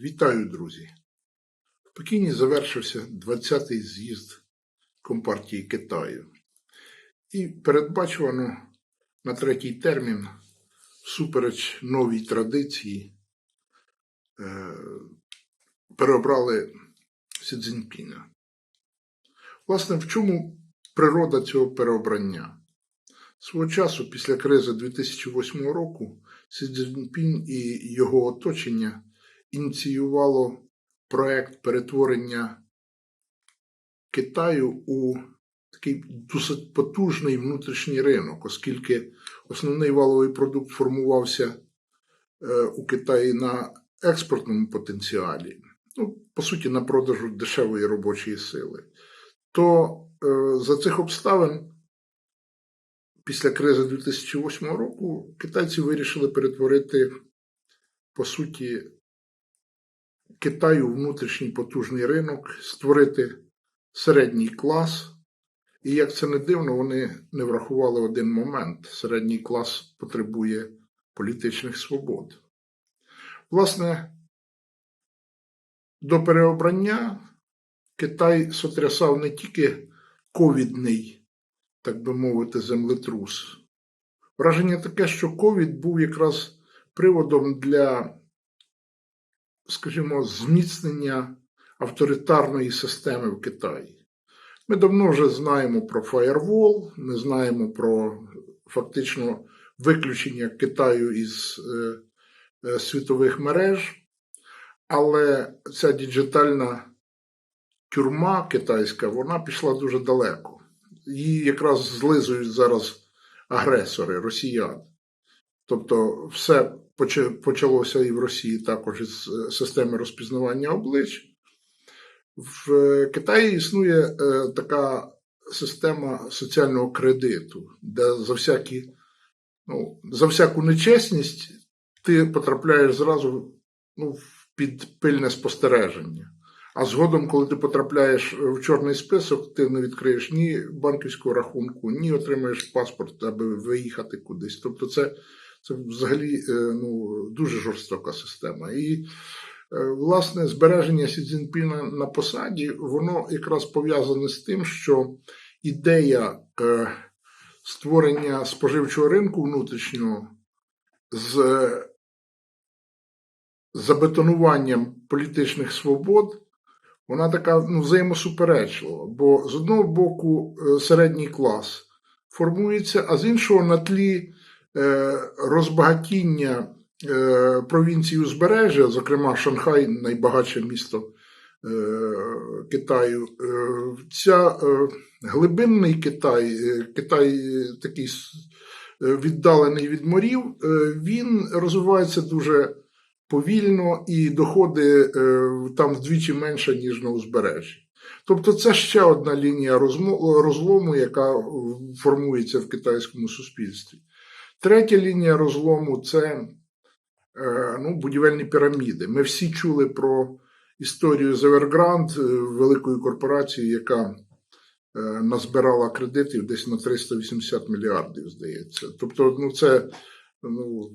Вітаю, друзі! В Пекіні завершився 20-й з'їзд Компартії Китаю. І передбачувано на третій термін, всупереч новій традиції, е, переобрали Сі Цзіньпіна. Власне, в чому природа цього переобрання? Свого часу, після кризи 2008 року, Сі Цзіньпін і його оточення ініціювало проект перетворення Китаю у такий досить потужний внутрішній ринок, оскільки основний валовий продукт формувався е, у Китаї на експортному потенціалі, ну, по суті, на продажу дешевої робочої сили, то е, за цих обставин. Після кризи 2008 року китайці вирішили перетворити, по суті, Китаю внутрішній потужний ринок, створити середній клас. І як це не дивно, вони не врахували один момент: середній клас потребує політичних свобод. Власне, до переобрання Китай сотрясав не тільки ковідний так би мовити, землетрус. Враження таке, що ковід був якраз приводом для, скажімо, зміцнення авторитарної системи в Китаї. Ми давно вже знаємо про фаєрвол, ми знаємо про фактично виключення Китаю із е, е, світових мереж, але ця діджитальна тюрма китайська, вона пішла дуже далеко її якраз злизують зараз агресори, росіяни. Тобто, все почалося і в Росії також із е, системи розпізнавання облич. В Китаї існує е, така система соціального кредиту, де за всякі, ну, за всяку нечесність ти потрапляєш зразу ну, під пильне спостереження. А згодом, коли ти потрапляєш в чорний список, ти не відкриєш ні банківського рахунку, ні отримаєш паспорт, аби виїхати кудись. Тобто, це це взагалі е, ну, дуже жорстока система. І, е, власне, збереження Сі Цзіньпіна на посаді, воно якраз пов'язане з тим, що ідея е, створення споживчого ринку внутрішнього з забетонуванням політичних свобод вона така ну, взаємосуперечлива. Бо з одного боку середній клас формується, а з іншого на тлі розбагатіння е, провінції узбережжя, зокрема Шанхай, найбагатше місто Китаю. Ця глибинний Китай, Китай такий віддалений від морів, він розвивається дуже повільно і доходи е, там вдвічі менше, ніж на узбережжі. Тобто це ще одна лінія розлому, яка формується в китайському суспільстві. Третя лінія розлому це е, ну, будівельні піраміди. Ми всі чули про історію Зевергранд, е, великої корпорації, яка назбирала кредитів десь на 380 мільярдів, здається. Тобто, ну, це ну,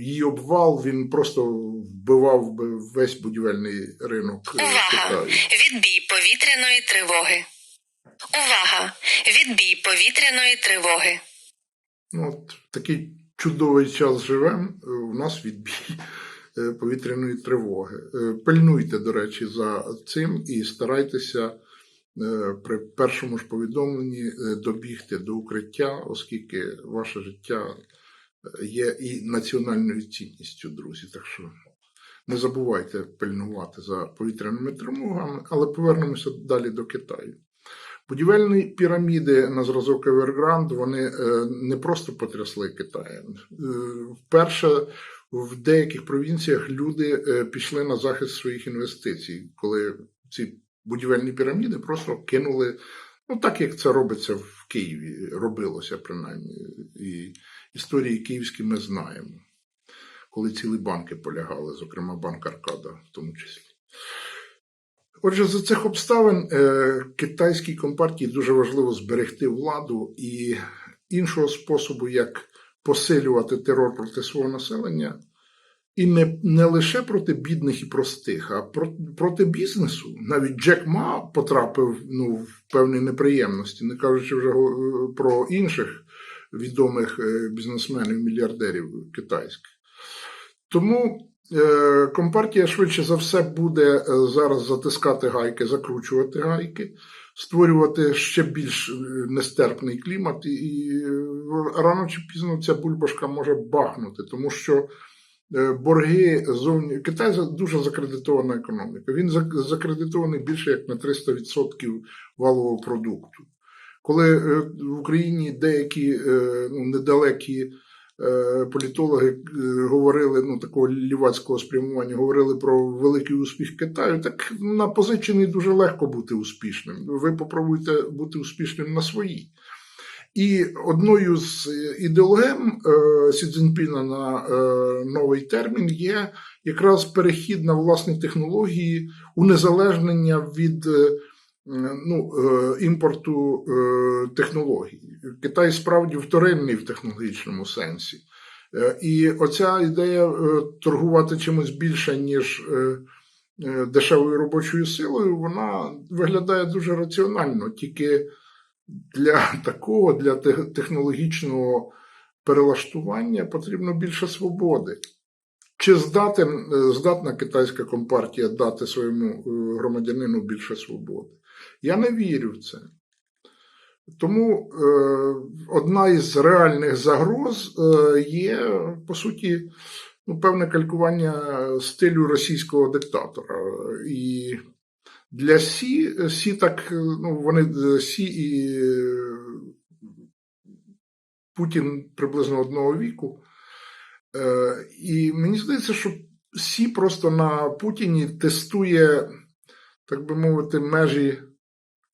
її обвал він просто вбивав би весь будівельний ринок е, Увага! Відбій повітряної тривоги. Увага! Відбій повітряної тривоги. Ну, от такий чудовий час живемо. У нас відбій е, повітряної тривоги. Е, пильнуйте, до речі, за цим і старайтеся при першому ж повідомленні добігти до укриття, оскільки ваше життя є і національною цінністю, друзі. Так що не забувайте пильнувати за повітряними тривогами, але повернемося далі до Китаю. Будівельні піраміди на зразок Evergrande, вони е, не просто потрясли Китаєм. Е, вперше в деяких провінціях люди е, пішли на захист своїх інвестицій, коли ці будівельні піраміди просто кинули, ну так як це робиться в Києві, робилося принаймні. І історії київські ми знаємо, коли цілі банки полягали, зокрема банк Аркада в тому числі. Отже, за цих обставин е, китайській компартії дуже важливо зберегти владу і іншого способу, як посилювати терор проти свого населення, І не, не лише проти бідних і простих, а проти бізнесу. Навіть Джек Ма потрапив ну, в певні неприємності, не кажучи вже про інших відомих е, бізнесменів, мільярдерів китайських. Тому е, компартія швидше за все буде е, зараз затискати гайки, закручувати гайки, створювати ще більш е, нестерпний клімат, і, е, рано чи пізно ця бульбашка може бахнути, тому що е, борги зовні Китай дуже закредитована економіка. Він закредитований більше як на 300% валового продукту. Коли е, в Україні деякі е, ну, недалекі е, політологи е, говорили, ну такого лівацького спрямування, говорили про великий успіх Китаю, так на позиченні дуже легко бути успішним. Ви попробуйте бути успішним на своїй. І одною з ідеологем е, Сі Цзіньпіна на е, новий термін є якраз перехід на власні технології, унезалежнення від е, ну, е, імпорту е, технологій. Китай справді вторинний в технологічному сенсі. Е, І оця ідея е, торгувати чимось більше, ніж е, е, дешевою робочою силою, вона виглядає дуже раціонально. Тільки для такого, для технологічного перелаштування потрібно більше свободи. Чи здатен, е, здатна китайська компартія дати своєму е, громадянину більше свободи? Я не вірю в це. Тому е, одна із реальних загроз е, є, по суті, ну, певне калькування стилю російського диктатора. І для Сі, Сі так, е, ну, вони е, Сі і е, Путін приблизно одного віку. Е, і мені здається, що Сі просто на Путіні тестує, так би мовити, межі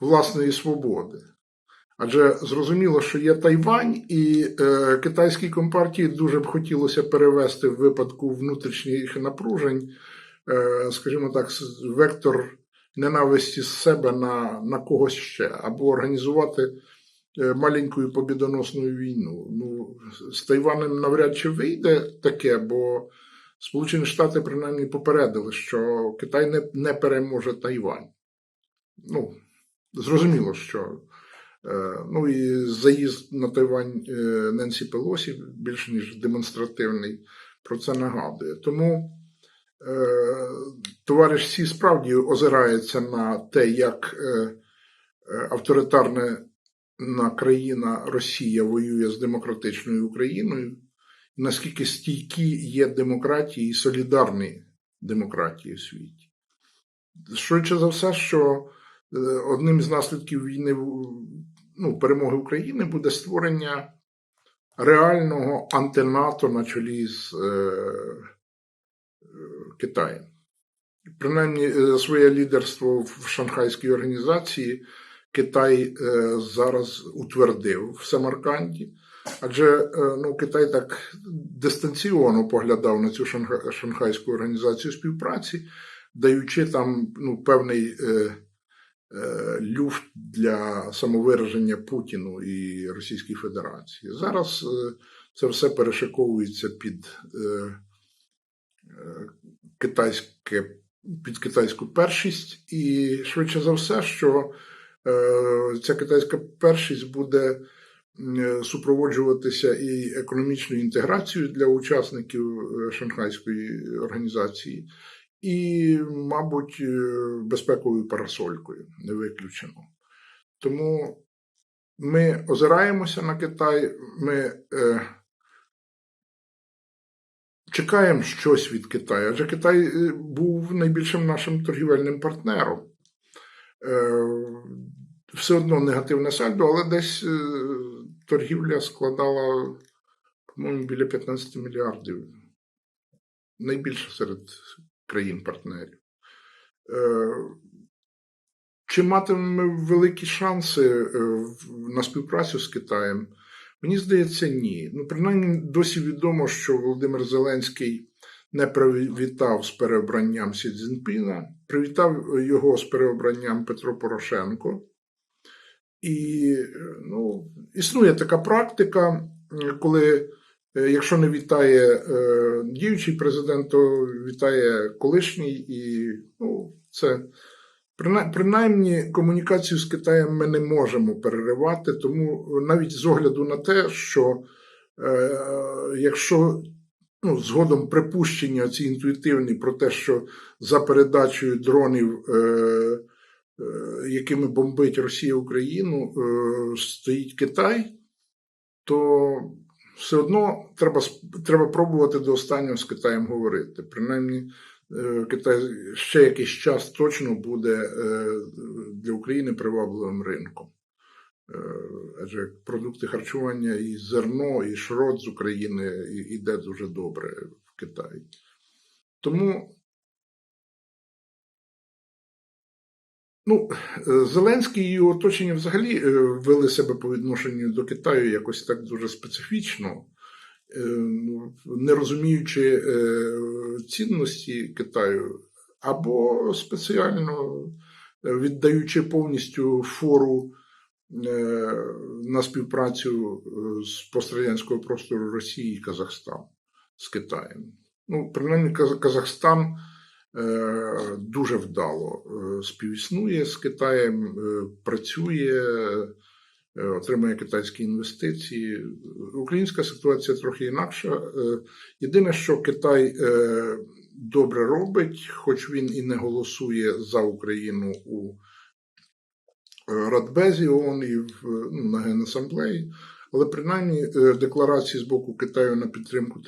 власної свободи. Адже зрозуміло, що є Тайвань, і е, китайській компартії дуже б хотілося перевести в випадку внутрішніх напружень, е, скажімо так, вектор ненависті з себе на, на когось ще, або організувати е, маленьку побідоносну війну. Ну, з Тайванем навряд чи вийде таке, бо Сполучені Штати принаймні попередили, що Китай не, не переможе Тайвань. Ну, зрозуміло, що. Е, Ну і заїзд на Тайвань е, Ненсі Пелосі більш ніж демонстративний про це нагадує. Тому е, товариш Сі справді озирається на те, як авторитарна країна Росія воює з демократичною Україною, наскільки стійкі є демократії і солідарні демократії у світі. Швидше за все, що одним з наслідків війни ну, перемоги України буде створення реального антинато на чолі з е, е, Китаєм. Принаймні, е, своє лідерство в Шанхайській організації Китай е, зараз утвердив в Самарканді, адже е, ну, Китай так дистанційовано поглядав на цю Шанха- Шанхайську організацію співпраці, даючи там ну, певний е, люфт для самовираження Путіну і Російській Федерації. Зараз е, це все перешиковується під е, е, китайське, під китайську першість, і швидше за все, що е, ця китайська першість буде супроводжуватися і економічною інтеграцією для учасників е, Шанхайської організації, і, мабуть, е, безпековою парасолькою, не виключено. Тому ми озираємося на Китай, ми е, чекаємо щось від Китаю, адже Китай е, був найбільшим нашим торгівельним партнером. Е, все одно негативне сальдо, але десь е, торгівля складала, по-моєму, біля 15 мільярдів. Найбільше серед країн-партнерів. Е, Чи матимемо великі шанси е, на співпрацю з Китаєм? Мені здається, ні. Ну, принаймні, досі відомо, що Володимир Зеленський не привітав з переобранням Сі Цзіньпіна, привітав його з переобранням Петро Порошенко. І е, ну, існує така практика, коли якщо не вітає е, діючий президент, то вітає колишній, і ну, це прина- принаймні комунікацію з Китаєм ми не можемо переривати, тому навіть з огляду на те, що е, якщо ну, згодом припущення ці інтуїтивні про те, що за передачею дронів, е, е, якими бомбить Росія Україну, е, стоїть Китай, то все одно треба, треба пробувати до останнього з Китаєм говорити. Принаймні, е, Китай ще якийсь час точно буде е, для України привабливим ринком. Е, Адже продукти харчування і зерно, і шрот з України йде дуже добре в Китаї. Тому ну, е, Зеленський і оточення взагалі е, вели себе по відношенню до Китаю якось так дуже специфічно, е, ну, не розуміючи цінності Китаю, або спеціально віддаючи повністю фору на співпрацю з пострадянського простору Росії і Казахстан з Китаєм. Ну, принаймні, Казахстан дуже вдало е, співіснує з Китаєм, е, працює, е, отримує китайські інвестиції. Українська ситуація трохи інакша. Е, Єдине, що Китай е, добре робить, хоч він і не голосує за Україну у е, Радбезі ООН і в, ну, на Генасамблеї, але принаймні е, декларації з боку Китаю на підтримку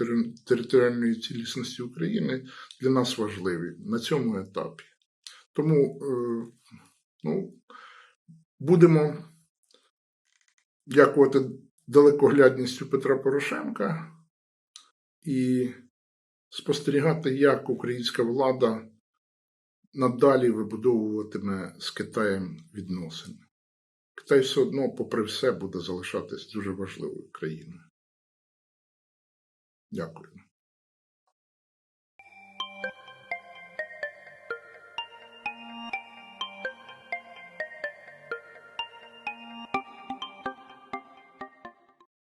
територіальної цілісності України для нас важливі на цьому етапі. Тому е, ну, будемо дякувати далекоглядністю Петра Порошенка і спостерігати, як українська влада надалі вибудовуватиме з Китаєм відносини. Китай все одно, попри все, буде залишатись дуже важливою країною. Дякую.